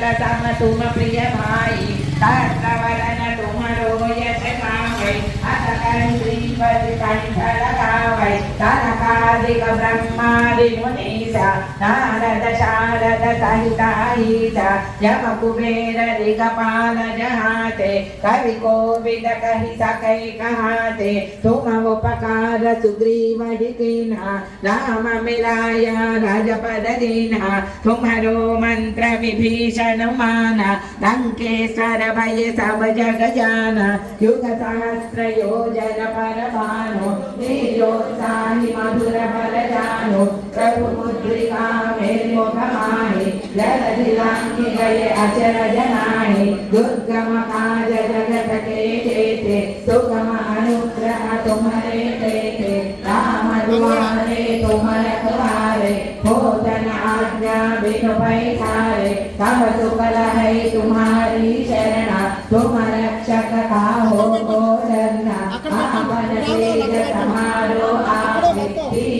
तम तुम प्रिय भाई तत्वरन तुमरो यश कामय अत कंत्री पर कंठ लगावै तनकादि ब्रह्मादि मुनीश नारद शारद सहिताईश यम कुबेर दिगपाल जहाते कवि कोविद कहि सकै कहाते तुम उपकार सुग्रीव ही कीन्हा राम मिलाय राजपद दीन्हा तुम्हारो मंत्र विभीषण माना लंकेश्वर भय सब जग जाना युग सहस्र योजन पर भानु तेजोत्साहि मधुर बल जानु प्रभु मुद्रिका मेरे मुख माहि जलधि लांघि गए अचर जनाहि दुर्गम काज जगत के जेते सुगम अनुग्रह तुम्हारे देते राम दुआरे तुम रखवारे भोजन आज्ञा बिनु पैठारे तब सुकल है तुम्हारी शरणा तुम रक्षक काहो को डरना आपन तेज समारो आपे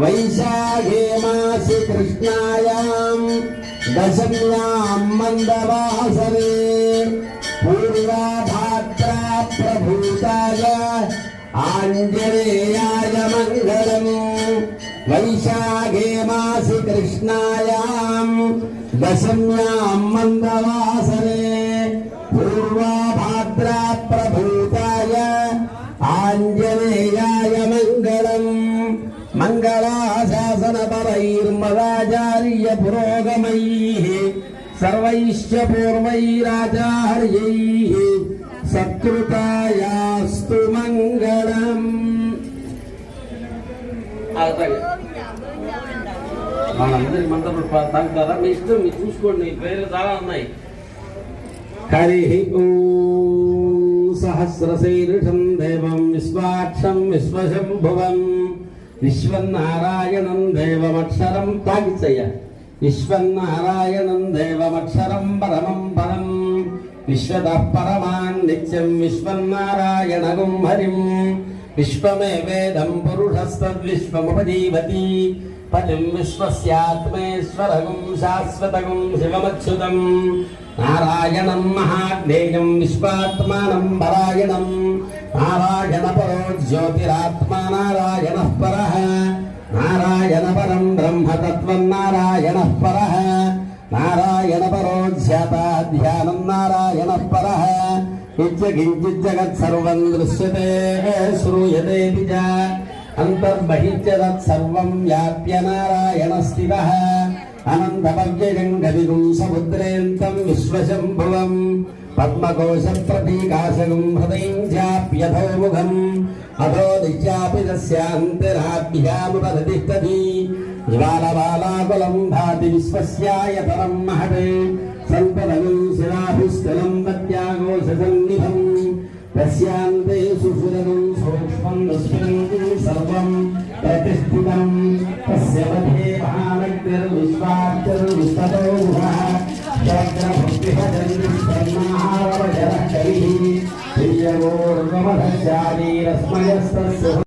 वैशाखे मासि कृष्णायाम् दशम्याम् मन्दवासरे पूर्वाभाद्रा प्रभूताय आञ्जनेयाय मङ्गलम् वैशाखे मासि कृष्णायाम् दशम्याम् मन्दवासरे पूर्वाभाद्रा प्रभूताय आञ्जनेयाय मङ्गलम् मङ्गलाशासनपरैर्मदाचार्यपुरोगमैः सर्वैश्च पूर्वैराचार्यैः सत्कृतायास्तु मङ्गलम् వాళ్ళందరి మంత్రులు తాగుతారా మీ ఇష్టం మీరు చూసుకోండి మీ పేర్లు చాలా ఉన్నాయి హరి ఓం సహస్రశీర్షం దేవం విశ్వాక్షం విశ్వశంభువం విశ్వన్నారాయణం దేవమక్షరం తాగిచ్చయ్య విశ్వన్నారాయణం దేవమక్షరం పరమం పరం. విశ్వత పరమాన్ నిత్యం విశ్వన్నారాయణగం హరిం. విశ్వమే వేదం పురుషస్తద్విశ్వముపజీవతి పతిం విశ్వస్యాత్మేశ్వరగం శాశ్వతగం శివమచ్యుతం. నారాయణం మహాజ్ఞేయం విశ్వాత్మానం పరాయణం. నారాయణ పరో జ్యోతిరాత్మా నారాయణ పర. నారాయణ పరం బ్రహ్మతత్వం నారాయణ పర. నారాయణ పరో ధ్యానం నారాయణ పర. ఇత్యకించిత్ దృశ్యతే శ్రూయతే చ అంతర్బహిత్య తత్సర్వం వ్యాప్య నారాయణ స్థిర అనంతమవ్యయం గదిగుం సముద్రేంతం విశ్వశంభువం పద్మకోశ ప్రతీకాశగం హృదయం చాప్యథోముఖం అథో దిశ్యాపి తస్యాంతరాభ్యాముపదిష్టతి జ్వాలబాలాకులం భాతి విశ్వస్యాయతరం మహత్ సంపదగం శిలాభిస్థలం పత్యాగోషసన్నిధం తస్యాంతే సుషురగం సూక్ష్మం దుష్కరం సర్వం ప్రతిష్ఠితం తస్య మధ్యే మహాన विश्वाचरुस्ततोभक्तिभजन् सन्माहारवजरकैः प्रियगोर्वमधशारीरस्मयस्तस्य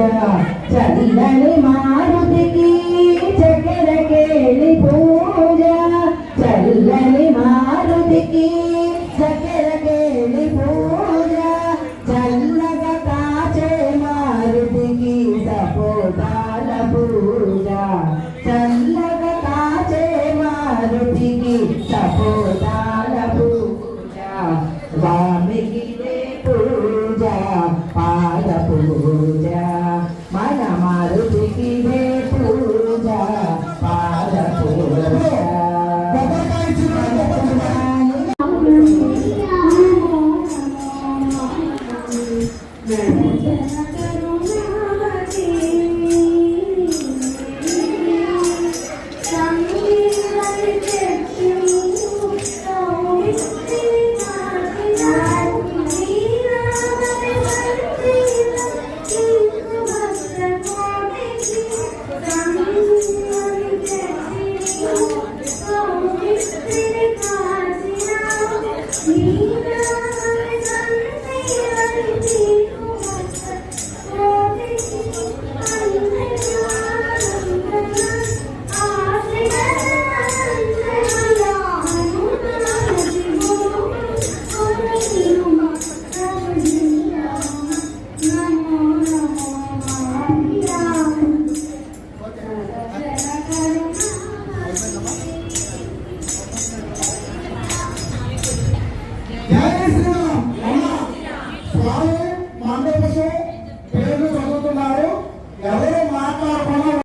cha cha đi đây mà.